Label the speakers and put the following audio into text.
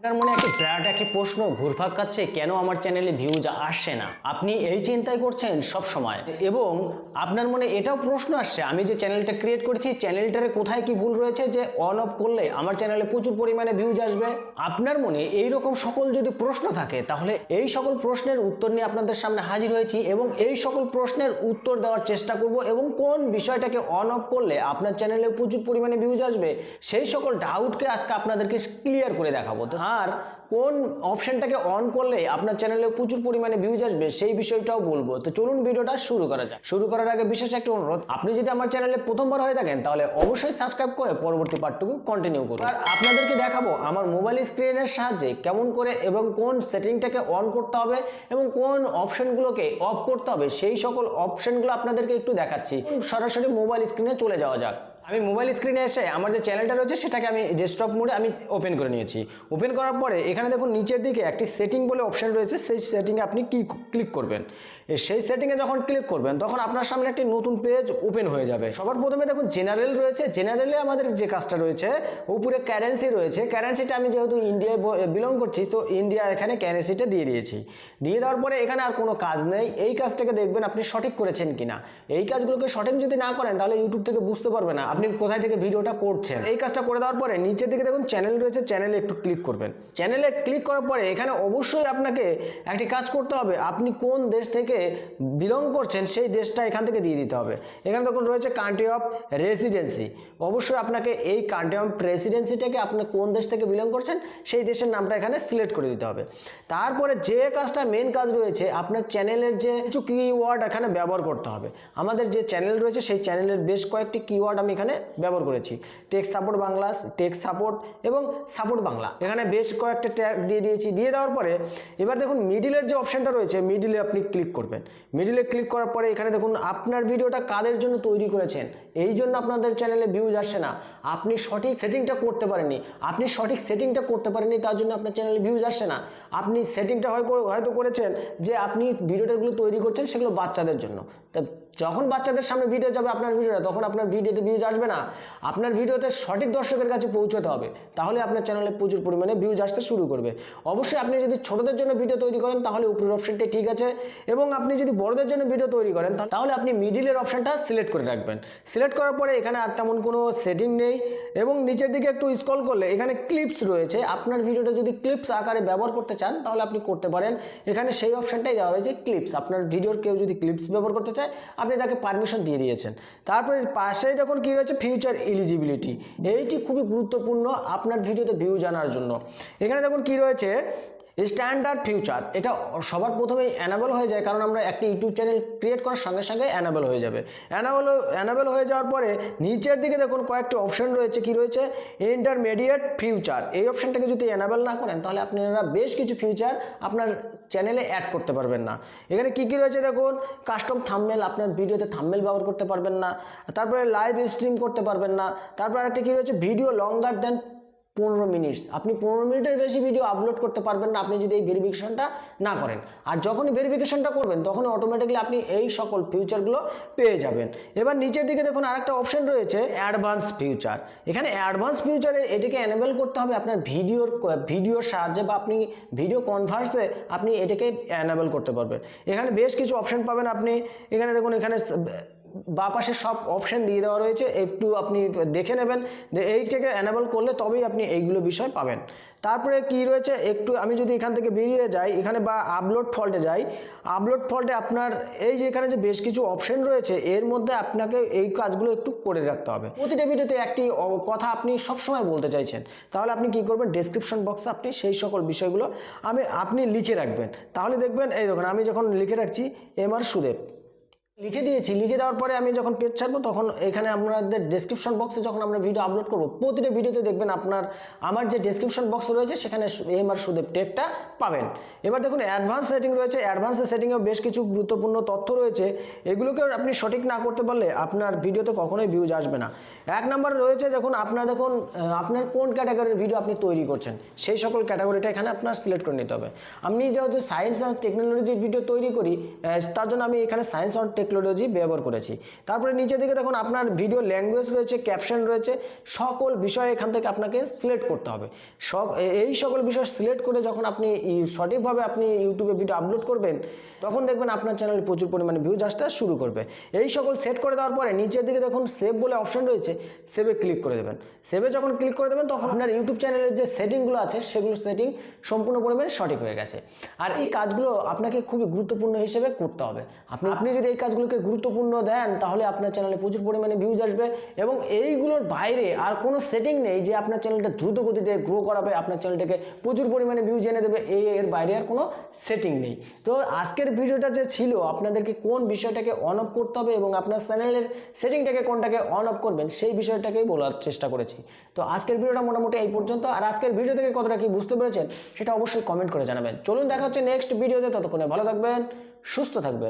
Speaker 1: আপনার মনে একটি বিরাট একটি প্রশ্ন ঘুরপাক খাচ্ছে, কেন আমার চ্যানেলে ভিউজ আসছে না? আপনি এই চিন্তাই করছেন সব সময়। এবং আপনার মনে এটাও প্রশ্ন আসছে, আমি যে চ্যানেলটা ক্রিয়েট করেছি চ্যানেলটারে কোথায় কি ভুল রয়েছে যে অন অফ করলে আমার চ্যানেলে প্রচুর পরিমাণে ভিউজ আসবে? আপনার মনে এই রকম সকল যদি প্রশ্ন থাকে, তাহলে এই সকল প্রশ্নের উত্তর নিয়ে আপনাদের সামনে হাজির হয়েছি এবং এই সকল প্রশ্নের উত্তর দেওয়ার চেষ্টা করব এবং কোন বিষয়টাকে অন অফ করলে আপনার চ্যানেলে প্রচুর পরিমাণে ভিউজ আসবে, সেই সকল ডাউটকে আজকে আপনাদেরকে ক্লিয়ার করে দেখাবো। আর কোন অপশনটাকে অন করলে আপনার চ্যানেলে প্রচুর পরিমাণে ভিউজ আসবে, সেই বিষয়টাও বলব। তো চলুন ভিডিওটা শুরু করা যাক। শুরু করার আগে বিশেষ একটা অনুরোধ, আপনি যদি আমার চ্যানেলে প্রথমবার হয়ে থাকেন, তাহলে অবশ্যই সাবস্ক্রাইব করে পরবর্তী পার্টটুকু কন্টিনিউ করুন। আর আপনাদেরকে দেখাবো আমার মোবাইল স্ক্রিনের সাহায্যে কেমন করে এবং কোন সেটিংটাকে অন করতে হবে এবং কোন অপশনগুলোকে অফ করতে হবে, সেই সকল অপশনগুলো আপনাদেরকে একটু দেখাচ্ছি। সরাসরি মোবাইল স্ক্রিনে চলে যাওয়া যাক। আমি মোবাইল স্ক্রিনে এসে আমার যে চ্যানেলটা রয়েছে সেটাকে আমি ডেস্কটপ মোডে আমি ওপেন করে নিয়েছি। ওপেন করার পরে এখানে দেখুন নিচের দিকে একটি সেটিং বলে অপশন রয়েছে, সেই সেটিংয়ে আপনি কি ক্লিক করবেন। সেই সেটিংয়ে যখন ক্লিক করবেন, তখন আপনার সামনে একটি নতুন পেজ ওপেন হয়ে যাবে। সবার প্রথমে দেখুন জেনারেল রয়েছে জেনারেলে আমাদের যে কাজটা রয়েছে, উপরে ক্যারেন্সি রয়েছে। ক্যারেন্সিটা আমি যেহেতু ইন্ডিয়ায় বিলং করছি, তো ইন্ডিয়া এখানে ক্যারেন্সিটা দিয়ে দিয়েছি। দিয়ে দেওয়ার পরে এখানে আর কোনো কাজ নেই। এই কাজটাকে দেখবেন আপনি সঠিক করেছেন কিনা। এই কাজগুলোকে সঠিক যদি না করেন, তাহলে ইউটিউব থেকে বুঝতে পারবে না। আপনি কোথায় থেকে ভিডিওটা করছেন? এই কাজটা করে দেওয়ার পরে নিচের দিকে দেখুন চ্যানেল রয়েছে, চ্যানেলে একটু ক্লিক করবেন। চ্যানেলে ক্লিক করার পরে এখানে অবশ্যই আপনাকে একটি কাজ করতে হবে। আপনি কোন দেশ থেকে বিলং করছেন সেই দেশটা এখান থেকে দিয়ে দিতে হবে। এখানে দেখুন রয়েছে কান্ট্রি অফ রেসিডেন্সি অবশ্যই আপনাকে এই কান্ট্রি অফ রেসিডেন্সিটাকে আপনি কোন দেশ থেকে বিলং করছেন সেই দেশের নামটা এখানে সিলেক্ট করে দিতে হবে। তারপরে যে কাজটা মেন কাজ রয়েছে, আপনার চ্যানেলের যে কিছু কিওয়ার্ড এখানে ব্যবহার করতে হবে। আমাদের যে চ্যানেল রয়েছে সেই চ্যানেলের বেশ কয়েকটি কিওয়ার্ড আমি এখানে ব্যবহার করেছি। Tech support Bangla tech support এবং সাপোর্ট বাংলা। এখানে বেশ কয়েকটা ট্যাগ দিয়ে দিয়েছি। দিয়ে দেওয়ার পরে এবার দেখুন মিডিলের যে অপশানটা রয়েছে মিডিলে আপনি ক্লিক করবেন। মিডিলে ক্লিক করার পরে এখানে দেখুন আপনার ভিডিওটা কাদের জন্য তৈরি করেছেন? এই জন্য আপনাদের চ্যানেলে ভিউজ আসছে না। আপনি সঠিক সেটিংটা করতে পারেননি। আপনি সঠিক সেটিংটা করতে পারেননি, তার জন্য আপনার চ্যানেলে ভিউজ আসছে না। আপনি সেটিংটা হয়তো করেছেন যে আপনি ভিডিওটাগুলো তৈরি করছেন সেগুলো বাচ্চাদের জন্য। তা যখন বাচ্চাদের সামনে ভিডিও যাবে আপনার ভিডিওটা, তখন আপনার ভিডিওতে ভিউজ আসবে না। আপনার ভিডিওতে সঠিক দর্শকের কাছে পৌঁছতে হবে। তাহলে আপনার চ্যানেলে প্রচুর পরিমাণে ভিউজ আসতে শুরু করবে। অবশ্যই আপনি যদি ছোটদের জন্য ভিডিও তৈরি করেন, তাহলে উপরের অপশনটি ঠিক আছে। এবং আপনি যদি বড়দের জন্য ভিডিও তৈরি করেন তাহলে আপনি মিডিলের অপশনটা সিলেক্ট করে রাখবেন। সিলেক্ট করার পরে এখানে আর তেমন কোনো সেটিং নেই। এবং নিচের দিকে একটু স্ক্রল করলে এখানে ক্লিপস রয়েছে। আপনার ভিডিওটা যদি ক্লিপস আকারে ব্যবহার করতে চান, তাহলে আপনি করতে পারেন। এখানে সেই অপশনটাই দেওয়া হয়েছে ক্লিপস আপনার ভিডিওর কেউ যদি ক্লিপস ব্যবহার করতে চায় আপনি তাকে পারমিশন দিয়ে দিয়েছেন। তারপরে পাশে যখন কী রয়েছে? ফিউচার এলিজিবিলিটি এইটি খুবই গুরুত্বপূর্ণ আপনার ভিডিওতে ভিউ জানার জন্য। এখানে দেখুন কী রয়েছে? স্ট্যান্ডার্ড ফিউচার এটা সবার প্রথমে অ্যানাবেল হয়ে যায়, কারণ আমরা একটি ইউটিউব চ্যানেল ক্রিয়েট করার সঙ্গে সঙ্গে অ্যানাবেল হয়ে যাবে। অ্যানাবেল অ্যানাবেল হয়ে যাওয়ার পরে নিচের দিকে দেখুন কয়েকটি অপশন রয়েছে, কি রয়েছে? ইন্টারমিডিয়েট ফিউচার এই অপশনটাকে যদি অ্যানাবেল না করেন, তাহলে আপনারা বেশ কিছু ফিউচার আপনার চ্যানেলে অ্যাড করতে পারবেন না। এখানে কি কি রয়েছে দেখুন? কাস্টম থাম্বনেল আপনার ভিডিওতে থাম্বনেল ব্যবহার করতে পারবেন না। তারপরে লাইভ স্ট্রিম করতে পারবেন না। তারপর একটা কী রয়েছে? ভিডিও লঙ্গার দেন পনেরো মিনিটস আপনি পনেরো মিনিটের বেশি ভিডিও আপলোড করতে পারবেন না, আপনি যদি এই ভেরিফিকেশনটা না করেন। আর যখনই ভেরিফিকেশনটা করবেন তখন অটোমেটিকলি আপনি এই সকল ফিউচারগুলো পেয়ে যাবেন। এবার নিচের দিকে দেখুন, আরেকটা অপশন রয়েছে অ্যাডভান্স ফিউচার এখানে অ্যাডভান্স ফিউচারে এটাকে এনেবেল করতে হবে আপনার ভিডিওর ভিডিওর সাহায্যে বা আপনি ভিডিও কনভার্সে আপনি এটাকে এনেবেল করতে পারবেন। এখানে বেশ কিছু অপশন পাবেন আপনি। এখানে দেখুন, এখানে বা পাশে সব অপশন দিয়ে দেওয়া রয়েছে। একটু আপনি দেখে নেবেন এইটাকে অ্যানাবেল করলে তবেই আপনি এইগুলো বিষয় পাবেন। তারপরে কি রয়েছে? একটু আমি যদি এখান থেকে বেরিয়ে যাই, এখানে বা আপলোড ফল্টে যাই আপলোড ফল্টে আপনার এই যে এখানে যে বেশ কিছু অপশন রয়েছে, এর মধ্যে আপনাকে এই কাজগুলো একটু করে রাখতে হবে। প্রতিটা ভিডিওতে একটি কথা আপনি সবসময় বলতে চাইছেন। তাহলে আপনি কি করবেন? ডেসক্রিপশন বক্সে আপনি সেই সকল বিষয়গুলো আমি, আপনি লিখে রাখবেন। তাহলে দেখবেন, এই দেখুন, আমি যখন লিখে রাখছি, এম আর সুদেব। লিখে দিয়েছি, লিখে দেওয়ার পরে আমি যখন পেজ ছাড়বো তখন এখানে আপনাদের ডেসক্রিপশন বক্সে যখন আমরা ভিডিও আপলোড করব, প্রতিটা ভিডিওতে দেখবেন আপনার, আমার যে ডেসক্রিপশন বক্স রয়েছে সেখানে এম আর সুদেব টেকটা পাবেন। এবার দেখুন অ্যাডভান্স সেটিং রয়েছে। অ্যাডভান্স সেটিংয়েও বেশ কিছু গুরুত্বপূর্ণ তথ্য রয়েছে। এগুলোকে আপনি সঠিক না করতে পারলে আপনার ভিডিওতে কখনোই ভিউজ আসবে না। এক নম্বর রয়েছে দেখুন, আপনার দেখুন আপনার কোন ক্যাটাগরির ভিডিও আপনি তৈরি করছেন? সেই সকল ক্যাটাগরিটা এখানে আপনার সিলেক্ট করে নিতে হবে। আমি যেহেতু সায়েন্স অ্যান্ড টেকনোলজির ভিডিও তৈরি করি তার জন্য আমি এখানে সায়েন্স অ্যান্ড টেকনোলজি ব্যবহার করেছি। তারপরে নিচের দিকে দেখুন, আপনার ভিডিও ল্যাঙ্গুয়েজ রয়েছে ক্যাপশন রয়েছে, সকল বিষয় এখান থেকে আপনাকে সিলেক্ট করতে হবে। সব এই সকল বিষয় সিলেক্ট করে যখন আপনি সঠিকভাবে আপনি ইউটিউবে ভিডিও আপলোড করবেন, তখন দেখবেন আপনার চ্যানেলে প্রচুর পরিমাণে ভিউজ আসতে শুরু করবে। এই সকল সেট করে দেওয়ার পরে নিচের দিকে দেখুন সেভ বলে অপশন রয়েছে সেভে ক্লিক করে দেবেন। সেভে যখন ক্লিক করে দেবেন, তখন আপনার ইউটিউব চ্যানেলের যে সেটিংগুলো আছে, সেগুলো সেটিং সম্পূর্ণ পরিমাণে সঠিক হয়ে গেছে। আর এই কাজগুলো আপনাকে খুবই গুরুত্বপূর্ণ হিসেবে করতে হবে। আপনি আপনি যদি এই কাজগুলোকে গুরুত্বপূর্ণ দেন, তাহলে আপনার চ্যানেলে প্রচুর পরিমাণে ভিউজ আসবে এবং এইগুলোর বাইরে আর কোনো সেটিং নেই যে আপনার চ্যানেলটা দ্রুত গতিতে গ্রো করাবে, আপনার চ্যানেলটাকে প্রচুর পরিমাণে ভিউজ এনে দেবে এই এর বাইরে আর কোনো সেটিং নেই। তো আজকের ভিডিওটা যে ছিল, আপনাদেরকে কোন বিষয়টাকে অন অফ করতে হবে এবং আপনার চ্যানেলের সেটিংটাকে কোনটাকে অন অফ করবেন, সেই বিষয়টাকেই বলার চেষ্টা করেছি। তো আজকের ভিডিওটা মোটামুটি এই পর্যন্ত। আর আজকের ভিডিও থেকে কতটা কি বুঝতে পেরেছেন, সেটা অবশ্যই কমেন্ট করে জানাবেন। চলুন দেখা হচ্ছে নেক্সট ভিডিওতে। ততক্ষণে ভালো থাকবেন, সুস্থ থাকবেন।